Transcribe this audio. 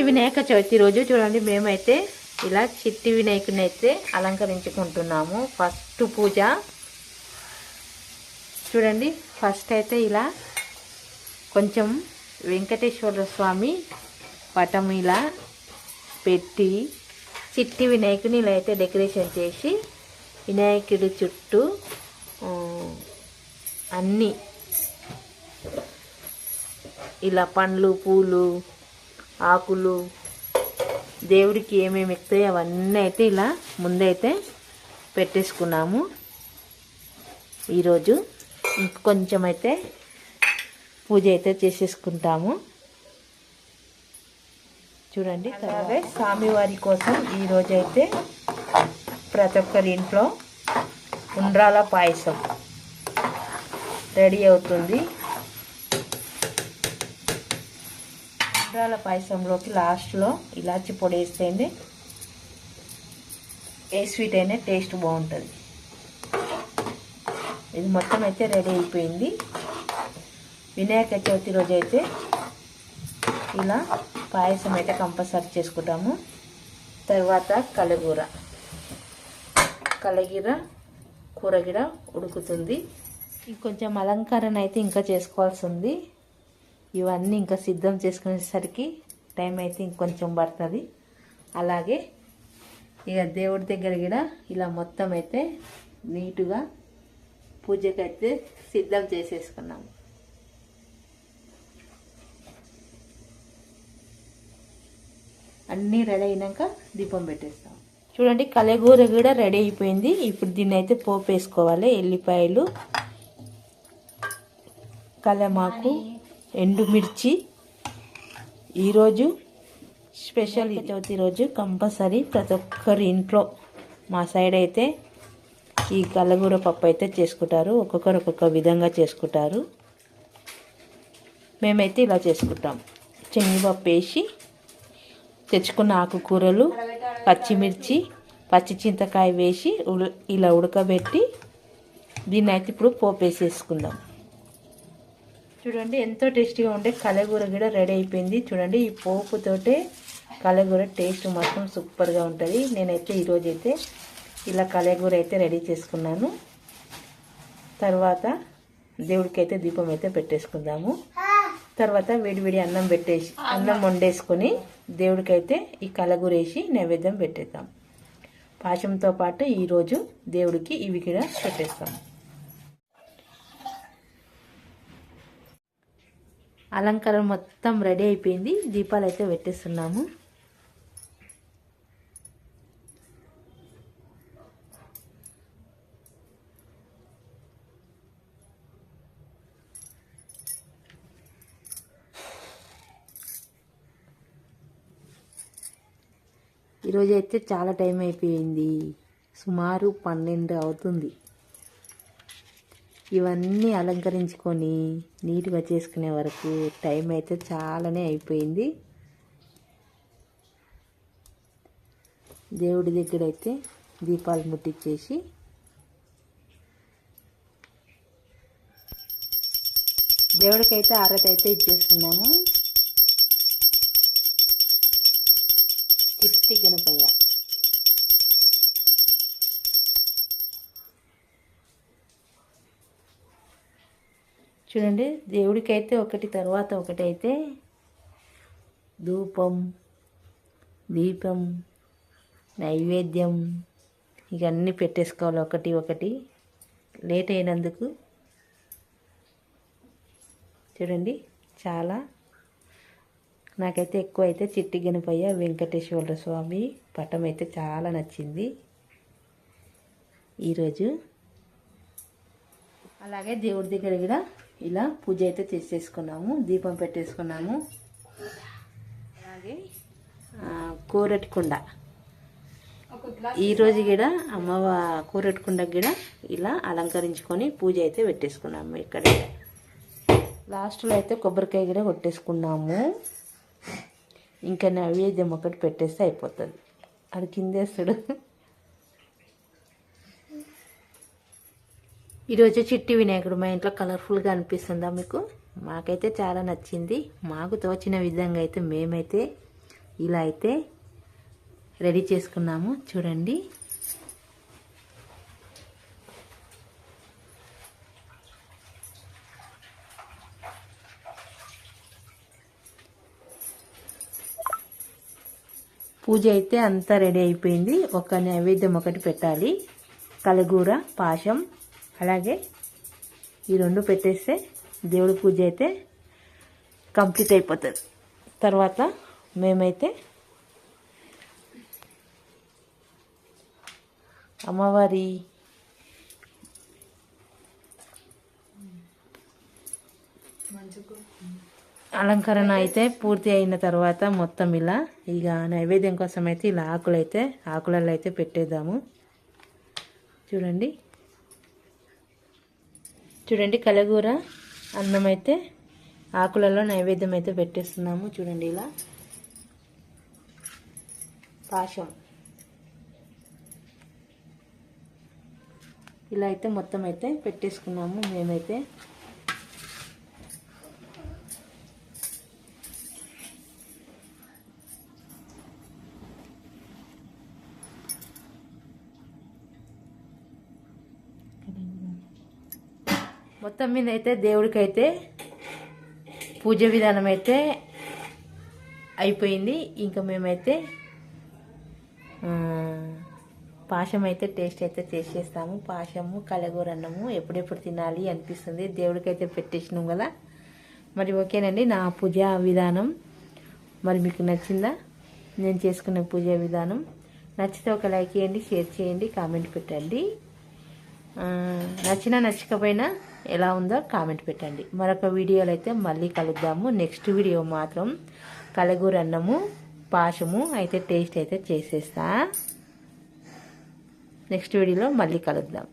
ఈరోజు వినాయక చవితి రోజు చూడండి మేమైతే ఇలా చిట్టి వినాయకుని అయితే అలంకరించుకుంటున్నాము. ఫస్ట్ పూజ. చూడండి ఫస్ట్ అయితే ఇలా కొంచెం వెంకటేశ్వర స్వామి పటం ఇలా పెట్టి చిట్టి వినాయకుని ఇలా అయితే డెకరేషన్ చేసి వినాయకుడి చుట్టూ అన్నీ ఇలా పండ్లు పూలు ఆకులు దేవుడికి ఏమేమి ఎక్కుతాయో అవన్నీ అయితే ఇలా ముందైతే పెట్టేసుకున్నాము. ఈరోజు ఇంకొంచెం అయితే పూజ అయితే చేసేసుకుంటాము. చూడండి అలాగే స్వామివారి కోసం ఈరోజు అయితే ప్రతి ఒక్కరి ఇంట్లో ఉండ్రాల పాయసం రెడీ అవుతుంది. ఉండ్రాల పాయసంలోకి లాస్ట్లో ఇలాచి పొడి వేసేయండి ఏ స్వీట్ అయినా టేస్ట్ బాగుంటుంది. ఇది మొత్తం అయితే రెడీ అయిపోయింది. వినాయక చవితి రోజు అయితే ఇలా పాయసం అయితే కంపల్సరీ చేసుకుంటాము. తర్వాత కలగూర. కలగూర కూరగిర ఉడుకుతుంది. ఇంకొంచెం అలంకరణ అయితే ఇంకా చేసుకోవాల్సి ఉంది. ఇవన్నీ ఇంకా సిద్ధం చేసుకునేసరికి టైం అయితే ఇంకొంచెం పడుతుంది. అలాగే ఇక దేవుడి దగ్గర కూడా ఇలా మొత్తం అయితే నీటుగా పూజకైతే సిద్ధం చేసేసుకున్నాము. అన్నీ రెడీ అయినాక దీపం పెట్టేస్తాం. చూడండి కలగూర కూడా రెడీ అయిపోయింది. ఇప్పుడు దీన్ని అయితే పోపు వేసుకోవాలి ఎల్లిపాయలు కలమాకు ఎండుమిర్చి. ఈరోజు స్పెషల్ చవితి రోజు కంపల్సరీ ప్రతి ఒక్కరి ఇంట్లో మా సైడ్ అయితే ఈ కలగూర పప్పు అయితే చేసుకుంటారు. ఒక్కొక్కరు ఒక్కొక్క విధంగా చేసుకుంటారు. మేమైతే ఇలా చేసుకుంటాం. శనగపప్పు వేసి తెచ్చుకున్న ఆకుకూరలు పచ్చిమిర్చి పచ్చి చింతకాయ వేసి ఇలా ఉడకబెట్టి దీన్ని అయితే ఇప్పుడు పోపేసేసుకుందాం చూడండి ఎంతో టేస్టీగా ఉండే కలగూర కూడా రెడీ అయిపోయింది. చూడండి ఈ పోపుతోటే కలగూర టేస్ట్ మాత్రం సూపర్గా ఉంటుంది. నేనైతే ఈరోజు అయితే ఇలా కలగూర అయితే రెడీ చేసుకున్నాను. తర్వాత దేవుడికి అయితే దీపం అయితే పెట్టేసుకుందాము. తర్వాత వేడివేడి అన్నం పెట్టేసి అన్నం వండేసుకొని దేవుడికైతే ఈ కలగూర వేసి నైవేద్యం పెట్టేద్దాం. పాశంతో పాటు ఈరోజు దేవుడికి ఇవి కూడా పెట్టేస్తాము అలంకారం మొత్తం రెడీ అయిపోయింది. దీపాలు అయితే పెట్టేస్తున్నాము. ఈరోజు అయితే చాలా టైం అయిపోయింది. సుమారు పన్నెండు అవుతుంది. ఇవన్నీ అలంకరించుకొని నీట్గా చేసుకునే వరకు టైం అయితే చాలానే అయిపోయింది. దేవుడి దగ్గర అయితే దీపాలు ముట్టించేసి దేవుడికైతే ఆరతి అయితే ఇచ్చేస్తున్నాము. చూడండి దేవుడికైతే ఒకటి తర్వాత ఒకటి అయితే ధూపం దీపం నైవేద్యం ఇక అన్నీ పెట్టేసుకోవాలి ఒకటి ఒకటి. లేట్ అయినందుకు చూడండి చాలా. నాకైతే ఎక్కువ అయితే చిట్టి గణపయ్య వెంకటేశ్వర స్వామి పటం అయితే చాలా నచ్చింది. ఈరోజు అలాగే దేవుడి దగ్గర కూడా ఇలా పూజ అయితే చేసేసుకున్నాము దీపం పెట్టేసుకున్నాము. అలాగే. కూరటి కుండ. ఈరోజు కూడా అమ్మవ కూరటి కుండకి కూడా ఇలా అలంకరించుకొని పూజ అయితే పెట్టేసుకున్నాము ఇక్కడ. లాస్ట్లో అయితే కొబ్బరికాయ కూడా కొట్టేసుకున్నాము. ఇంకా నైవేద్యం ఒకటి పెట్టేస్తే అయిపోతుంది. అది కిందేస్తాడు. ఈరోజు చిట్టి వినాయకుడు మా ఇంట్లో కలర్ఫుల్గా అనిపిస్తుందా మీకు? మాకైతే చాలా నచ్చింది. మాకు తోచిన విధంగా అయితే మేమైతే ఇలా అయితే రెడీ చేసుకున్నాము. చూడండి. పూజ అయితే అంతా రెడీ అయిపోయింది. ఒక నైవేద్యం ఒకటి పెట్టాలి. కలగూర పాశం అలాగే ఈ రెండు పెట్టేస్తే దేవుడి పూజ అయితే కంప్లీట్ అయిపోతుంది. తర్వాత మేమైతే అమ్మవారి అలంకరణ అయితే పూర్తి అయిన తర్వాత మొత్తం ఇలా ఇక నైవేద్యం కోసం అయితే ఇలా ఆకులైతే ఆకులలో అయితే పెట్టేద్దాము. చూడండి. చూడండి కలగూర అన్నం అయితే ఆకులలో నైవేద్యం అయితే పెట్టేస్తున్నాము. చూడండి ఇలా. పాశం. ఇలా అయితే మొత్తం అయితే పెట్టేసుకున్నాము. మేమైతే మొత్తం మీద అయితే దేవుడికైతే పూజ విధానం అయితే అయిపోయింది. ఇంకా మేమైతే పాషం పాశం అయితే టేస్ట్ అయితే చేసేస్తాము పాశము కలగూర అన్నము ఎప్పుడెప్పుడు తినాలి అనిపిస్తుంది. దేవుడికైతే పెట్టేసినాం కదా. మరి ఓకేనండి నా పూజ విధానం. మరి మీకు నచ్చిందా? నేను చేసుకున్న పూజ విధానం. నచ్చితే ఒక లైక్ చేయండి షేర్ చేయండి కామెంట్ పెట్టండి. నచ్చినా నచ్చకపోయినా ఎలా ఉందో కామెంట్ పెట్టండి. మరొక వీడియోలో అయితే మళ్ళీ కలుద్దాము. నెక్స్ట్ వీడియో మాత్రం కలగూర అన్నము పాశము అయితే టేస్ట్ అయితే చేసేస్తా. నెక్స్ట్ వీడియోలో మళ్ళీ కలుద్దాం.